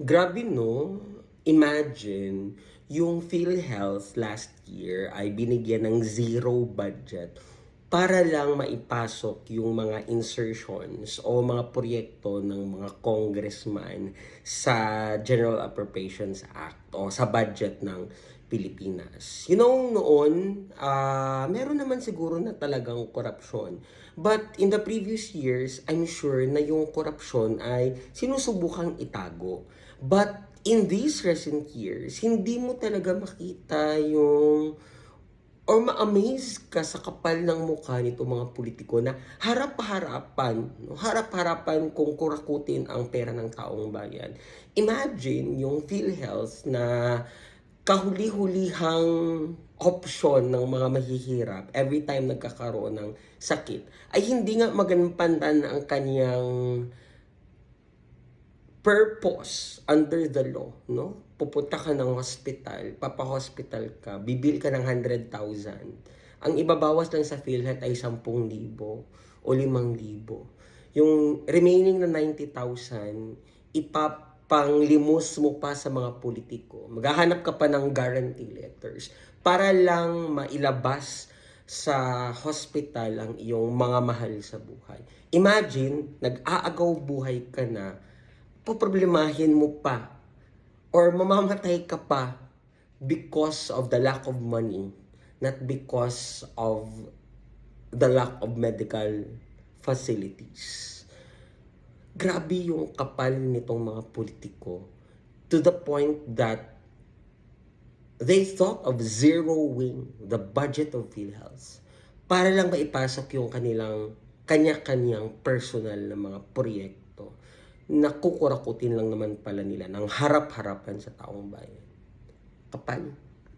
Grabe no? Imagine, yung PhilHealth last year ay binigyan ng zero budget para lang maipasok yung mga insertions o mga proyekto ng mga congressman sa General Appropriations Act o sa budget ng Pilipinas. You know, noon, ah meron naman siguro na talagang korupsyon. But in the previous years, I'm sure na yung korupsyon ay sinusubukang itago. But in these recent years, hindi mo talaga makita yung or ma-amaze ka sa kapal ng mukha nito mga politiko na harap-harapan, harap-harapan kung kurakutin ang pera ng taong bayan. Imagine yung PhilHealth na kahuli-hulihang option ng mga mahihirap every time nagkakaroon ng sakit ay hindi nga maganpandan ang kanyang purpose under the law, no? Pupunta ka ng hospital, papa-hospital ka, bibil ka ng 100,000. Ang ibabawas lang sa PhilHealth ay 10,000 o 5,000. Yung remaining na 90,000, ipapanglimos mo pa sa mga politiko. Maghahanap ka pa ng guarantee letters para lang mailabas sa hospital ang iyong mga mahal sa buhay. Imagine, nag-aagaw buhay ka na, poproblemahin mo pa or mamamatay ka pa because of the lack of money, not because of the lack of medical facilities. Grabe yung kapal nitong mga politiko to the point that they thought of zeroing the budget of PhilHealth para lang maipasok yung kanilang kanya-kanyang personal na mga proyekto na kukurakutin lang naman pala nila ng harap-harapan sa taong bayan. Kapal.